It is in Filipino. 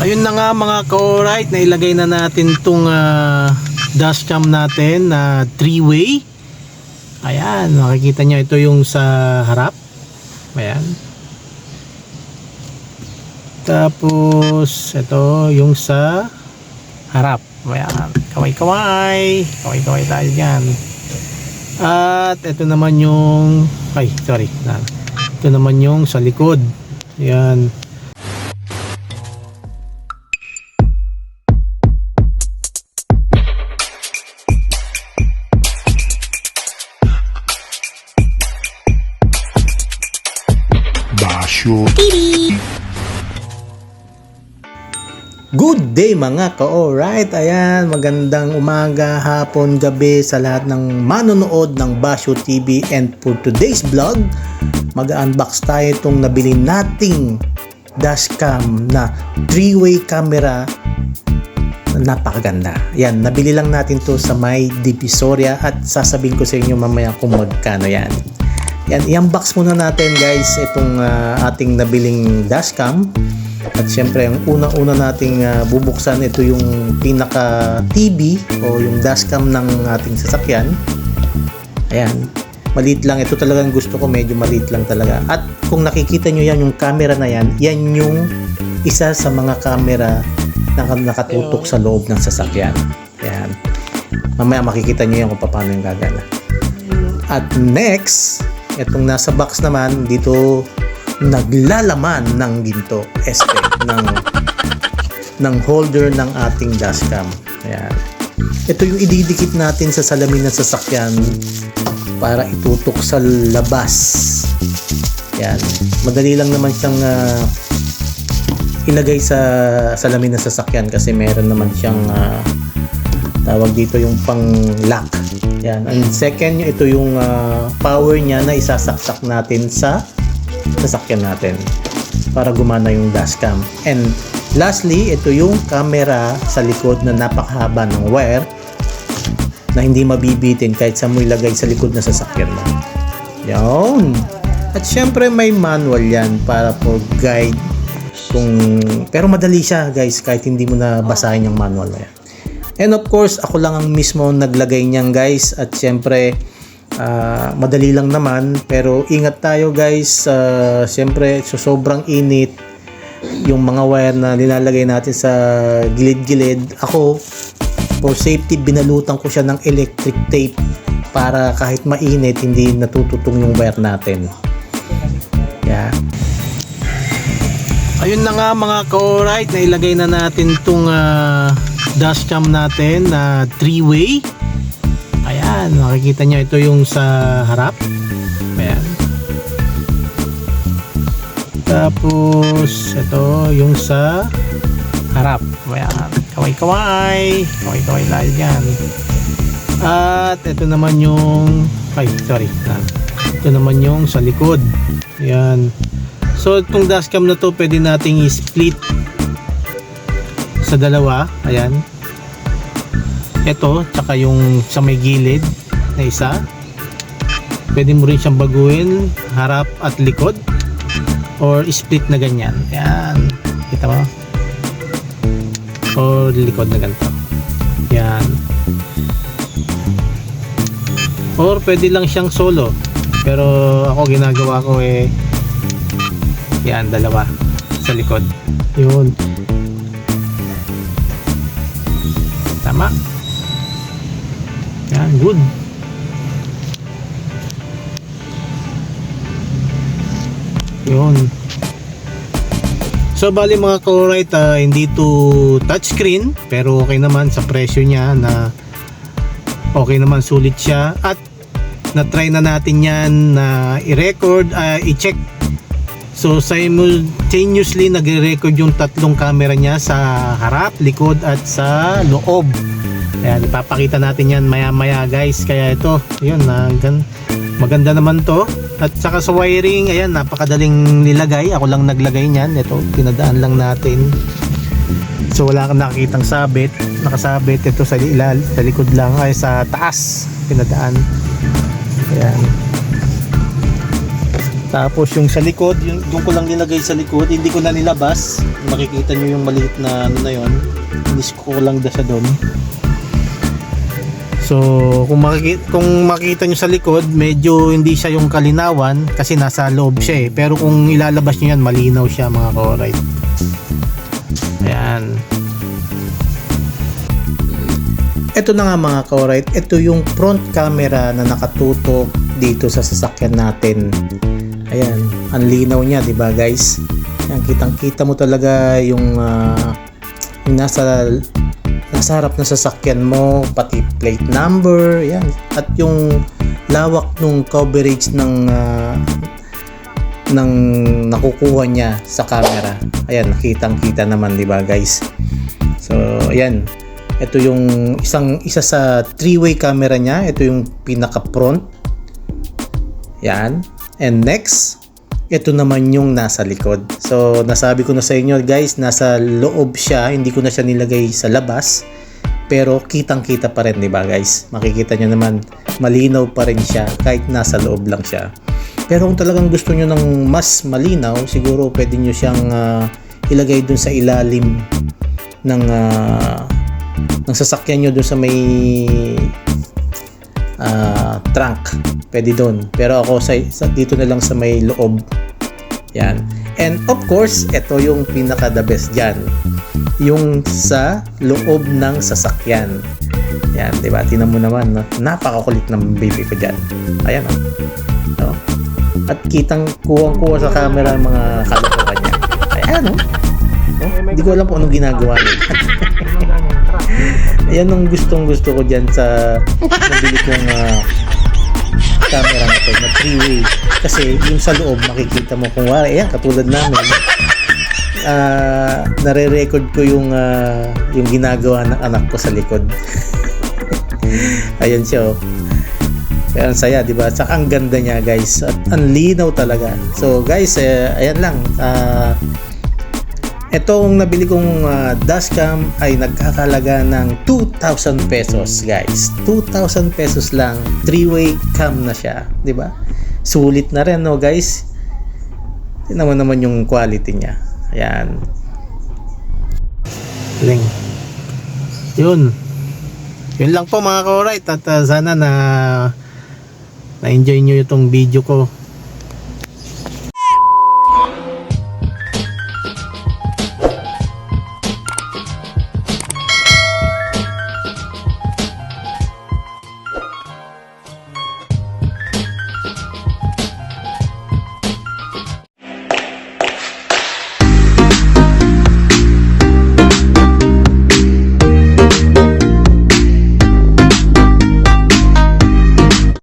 Ayun na nga mga ka-alright, nailagay na natin tong ah, dashcam natin na three-way. Ayan, makikita nyo ito yung sa harap. Ayan. Tapos, ito yung sa harap. Ayan, kaway-kaway. Kaway-kaway tayo dyan. At ito naman yung, ay, sorry. Ito naman yung sa likod. Ayan. Basyo. Good day mga ka-alright. Ayan, magandang umaga, hapon, gabi sa lahat ng manonood ng Basyo TV. And for today's vlog, mag-unbox tayo itong nabili nating dashcam na 3-way camera na napakaganda. Yan, nabili lang natin to sa may Divisoria at sasabihin ko sa inyo mamaya kung magkano yan. Yan, i-unbox muna natin guys itong ah, ating nabiling dashcam. At syempre, ang una-una nating ah, bubuksan ito yung pinaka TV o yung dashcam ng ating sasakyan. Ayan. Maliit lang. Ito talagang gusto ko. Medyo maliit lang talaga. At kung nakikita nyo yan, yung camera na yan, yan yung isa sa mga camera na nakatutok sa loob ng sasakyan. Ayan. Mamaya makikita nyo yan kung paano yung gagana. At next, itong nasa box naman, dito naglalaman ng ginto este ng ng holder ng ating dashcam. Ayan. Ito yung ididikit natin sa salamin ng sasakyan para itutok sa labas. Yan. Madali lang naman siyang ah, ilagay sa salamin ng sasakyan kasi meron naman siyang ah, tawag dito yung pang lock. Yan. And second, ito yung ah, power niya na isasaksak natin sa sasakyan natin para gumana yung dashcam. And lastly, ito yung camera sa likod na napakahaba ng wire na hindi mabibitin kahit sa mo ilagay sa likod na sasakyan mo. Yan. At syempre may manual yan para for guide kung pero madali siya guys kahit hindi mo na basahin yung manual na yan. And of course, ako lang ang mismo naglagay niyan guys. At syempre ah, madali lang naman. Pero ingat tayo guys. Uh, syempre so sobrang init yung mga wire na nilalagay natin sa gilid-gilid ako for safety binalutan ko siya ng electric tape para kahit mainit hindi natututong yung wire natin. Yeah. Ayun na nga mga ka-alright nailagay na natin tong ah, dashcam natin na 3-way Ayan, makikita nyo ito yung sa harap. Ayan. Tapos, ito yung sa harap. Ayan. Kaway-kaway. Kaway-kaway tayo dyan. At ito naman yung ay, sorry. Ito naman yung sa likod. Ayan. So, itong dashcam na to pwede nating i-split sa dalawa. Ayan. Ito tsaka yung sa may gilid na isa. Pwede mo rin siyang baguhin harap at likod. Or split na ganyan. Yan kita mo? Or likod na ganito. Yan or pwede lang siyang solo. Pero ako ginagawa ko eh yan dalawa sa likod. Yun tama yan, good. Yun. So bali mga ka-alright, ah, hindi to touchscreen pero okay naman sa presyo niya na okay naman sulit siya at na-try na natin yan na i-record, ah, i-check So simultaneously nagre-record yung tatlong camera niya sa harap, likod at sa loob. Ayan, ipapakita natin yan maya maya guys. Kaya ito, yun, nagan, maganda naman to. At saka sa wiring, ayan, napakadaling nilagay. Ako lang naglagay niyan. Ito, pinadaan lang natin. So wala kang nakikitang sabit. Nakasabit ito sa, ilal, sa likod lang, ay sa taas. Pinadaan. Ayan. Tapos yung sa likod, yung doon ko lang nilagay sa likod, hindi ko na nilabas. Makikita nyo yung maliit na ano na yon. Inis ko lang da sa doon. So, kung makikita, kung makita nyo sa likod, medyo hindi siya yung kalinawan kasi nasa loob siya eh. Pero kung ilalabas nyo yan, malinaw siya mga ka-alright. Ayan. Ito na nga mga ka-alright, ito yung front camera na nakatutok dito sa sasakyan natin. Ayan, ang linaw niya, 'di ba, guys? Yan kitang-kita mo talaga yung ah, yung nasa nasa harap ng sasakyan mo, pati plate number, yan. At yung lawak nung coverage ng ah, ng nakukuha niya sa camera. Ayan, nakitang-kita naman, 'di ba, guys? So, ayan. Ito yung isang isa sa three-way camera niya. Ito yung pinaka front. Yan. And next, ito naman yung nasa likod. So, nasabi ko na sa inyo guys, nasa loob siya, hindi ko na siya nilagay sa labas. Pero kitang-kita pa rin, 'di ba guys? Makikita nyo naman, malinaw pa rin siya kahit nasa loob lang siya. Pero kung talagang gusto nyo ng mas malinaw, siguro pwede nyo siyang ah, ilagay dun sa ilalim ng ah, ng sasakyan nyo dun sa may. Pwede doon. Pero ako sa, sa- dito na lang sa may loob. Yan. And of course, ito yung pinaka the best dyan. Yung sa loob ng sasakyan. Yan, di ba? Tinan mo naman, no? napakakulit ng baby ko dyan. Ayan, oh. No? At kitang kuwang-kuwa sa camera ang mga kalokohan niya. Ayan, oh. Oh, Hindi ko alam kung anong ginagawa niya. Ayan ang gustong gusto ko dyan sa nabili kong ah, camera na to, na 3-way. Kasi yung sa loob, makikita mo kung wala. Ayan, katulad namin. ah nare-record ko yung ah, yung ginagawa ng anak ko sa likod. Ayan siya oh. Kaya ang saya, di ba? Saka ang ganda niya, guys. At ang linaw talaga. So, guys, eh, ayan lang. Ah, Itong nabili kong ah, dashcam ay nagkakalaga ng 2,000 pesos guys. 2,000 pesos lang. 3-way cam na siya. 'di ba? Sulit na rin no guys. Mo naman yung quality niya. Ayan. Ling. Yun. Yun lang po mga ka-alright. At ah, sana na na-enjoy nyo itong video ko.